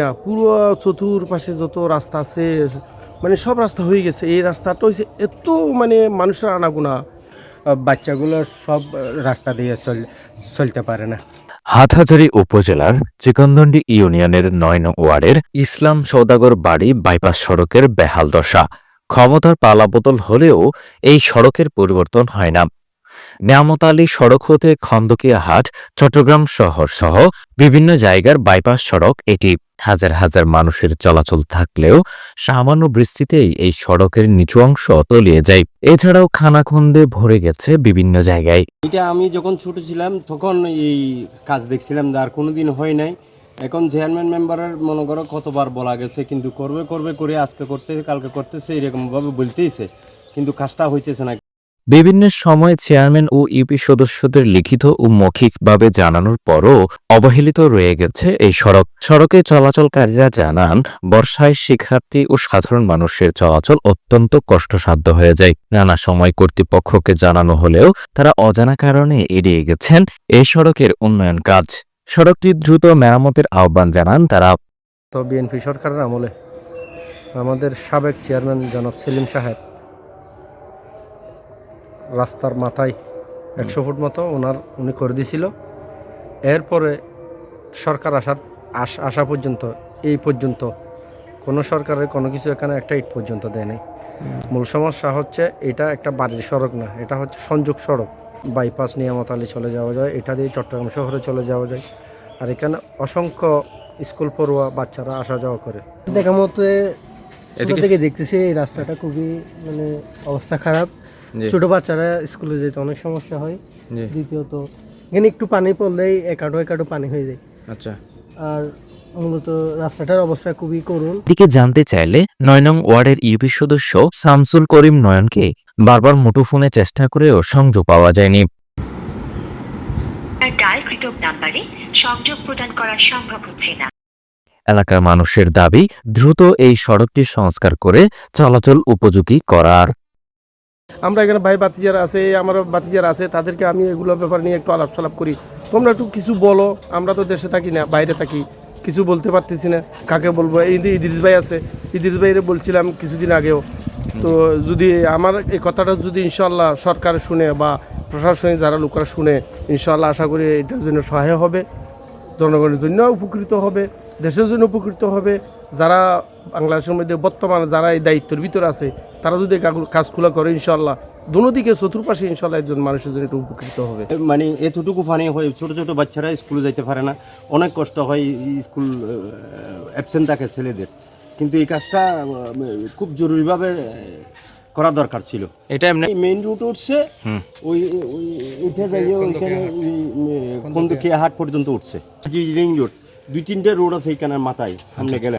না পুরো চতুর্পাশে যত রাস্তা আছে মানে সব রাস্তা হয়ে গেছে। এই রাস্তাটা হয়েছে এত মানে মানুষের আনাগোনা। বাচ্চাগুলো সব রাস্তা দিয়ে চল চলতে পারে না। হাটহাজারী উপজেলার চিকনদন্ডি ইউনিয়নের নয় নং ওয়ার্ডের ইসলাম সৌদাগর বাড়ি বাইপাস সড়কের বেহাল দশা। ক্ষমতার পালাবদল হলেও এই সড়কের পরিবর্তন হয় না। নিয়ামত আলী সড়ক হতে খন্দকিয়া হাট, চট্টগ্রাম শহর সহ বিভিন্ন জায়গার বাইপাস সড়ক, এটি হাজার হাজার মানুষের চলাচল থাকলেও সামান্য বৃষ্টিতেই এই সড়কের নিচু অংশ তলিয়ে যায়। এছাড়াও খানাখন্দে ভরে গেছে বিভিন্ন জায়গায়। এটা আমি যখন ছোট ছিলাম, তখন এই কাজ দেখছিলাম আর কোনোদিন হয় নাই। এখন চেয়ারম্যান মেম্বারের মনে করো কতবার বলা গেছে, কিন্তু করবে করবে, করে আজকে করতেছে, কালকে করতেছে এরকম ভাবে বলতেইছে। কিন্তু কাজটা হইতেছে না। বিভিন্ন সময় চেয়ারম্যান ও ইউপি সদস্যদের লিখিত ও মৌখিকভাবে জানানোর পরও অবহেলিত রয়ে গেছে এই সড়ক। সড়কে চলাচলকারীরা জানান, বর্ষায় শিক্ষার্থী ও সাধারণ মানুষের চলাচল অত্যন্ত কষ্টসাধ্য হয়ে যায়। নানা সময় কর্তৃপক্ষকে জানানো হলেও তারা অজানা কারণে এড়িয়ে গেছেন এই সড়কের উন্নয়ন কাজ। সড়কটি দ্রুত মেরামতের আহ্বান জানান তারা। তো বিএনপি সরকারের আমলে আমাদের সাবেক চেয়ারম্যান জনাব সেলিম সাহেব রাস্তার মাথায় একশো ফুট মতো ওনার উনি করে দিয়েছিল এরপরে সরকার আসার আস- আসা পর্যন্ত এই পর্যন্ত কোনো সরকারের কোনো কিছু এখানে একটা ইট পর্যন্ত দেয় নাই। মূল সমস্যা হচ্ছে এটা একটা বাড়ির সড়ক না এটা হচ্ছে সংযোগ সড়ক। বাইপাস নিয়ামত আলী চলে যাওয়া যায় এটা দিয়ে চট্টগ্রাম শহরে চলে যাওয়া যায়। আর এখানে অসংখ্য স্কুল পড়ুয়া বাচ্চারা আসা যাওয়া করে। দেখা মতে থেকে দেখতেছি এই রাস্তাটা খুবই মানে অবস্থা খারাপ। ছোট বাচ্চারা স্কুলে যেতে অনেক সমস্যা হয়। দ্বিতীয়ত এখানে একটু পানি পড়লেই একাটো একাটো পানি হয়ে যায়। আচ্ছা। আর মূলত রাস্তাটার অবস্থা খুবই করুণ। দিকে জানতে চাইলে নয় নং ওয়ার্ডের ইউপি সদস্য শামসুল করিম নয়নকে বারবার মুঠোফোনে চেষ্টা করেও সংযোগ পাওয়া যায়নি। ডায়ালকৃত নাম্বারে সংযোগ প্রদান করা সম্ভব হচ্ছে না। এলাকার মানুষের দাবি দ্রুত এই সড়কটি সংস্কার করে চলাচল উপযোগী করার। আমরা এখানে ভাই বাতিজার আছে আমার বাতিজার আছে, তাদেরকে আমি এগুলো ব্যাপার নিয়ে একটু আলাপ সালাপ করি। তোমরা একটু কিছু বলো, আমরা তো দেশে থাকি না, বাইরে থাকি, কিছু বলতে পারতেছি না, কাকে বলব? এই যে ইদ্রিস ভাই আছে, ইদ্রিস ভাইরে বলছিলাম কিছুদিন আগেও। তো যদি আমার এই কথাটা যদি ইনশাল্লাহ সরকার শুনে বা প্রশাসনিক যারা লোকরা শুনে ইনশাল্লাহ আশা করি এটার জন্য সহায় হবে, জনগণের জন্য উপকৃত হবে, দেশের জন্য উপকৃত হবে। যারা বাংলাদেশের মধ্যে বর্তমানে যারা এই দায়িত্বের ভিতরে আছে তারা যদি কাজ- কাজগুলো করে ইনশাল্লাহ দুদিকে চতুর্পাশে ইনশাল্লাহ একজন মানুষের জন্য একটু উপকৃত হবে। মানে এতটুকু ফানি হয় ছোট ছোট বাচ্চারা স্কুলে যাইতে পারে না। অনেক কষ্ট হয় এই স্কুল অ্যাবসেন্ট থাকে ছেলেদের। কিন্তু এই কাজটা খুব জরুরিভাবে করা দরকার ছিল। এটা মেইন রুট উঠছে ওই উঠে যাই ওইখানে কন্দুকিয়া হাট পর্যন্ত উঠছে। জি রিং রোড দুই তিনটে রোড আছে এইখানে মাথায় সামনে গেলে।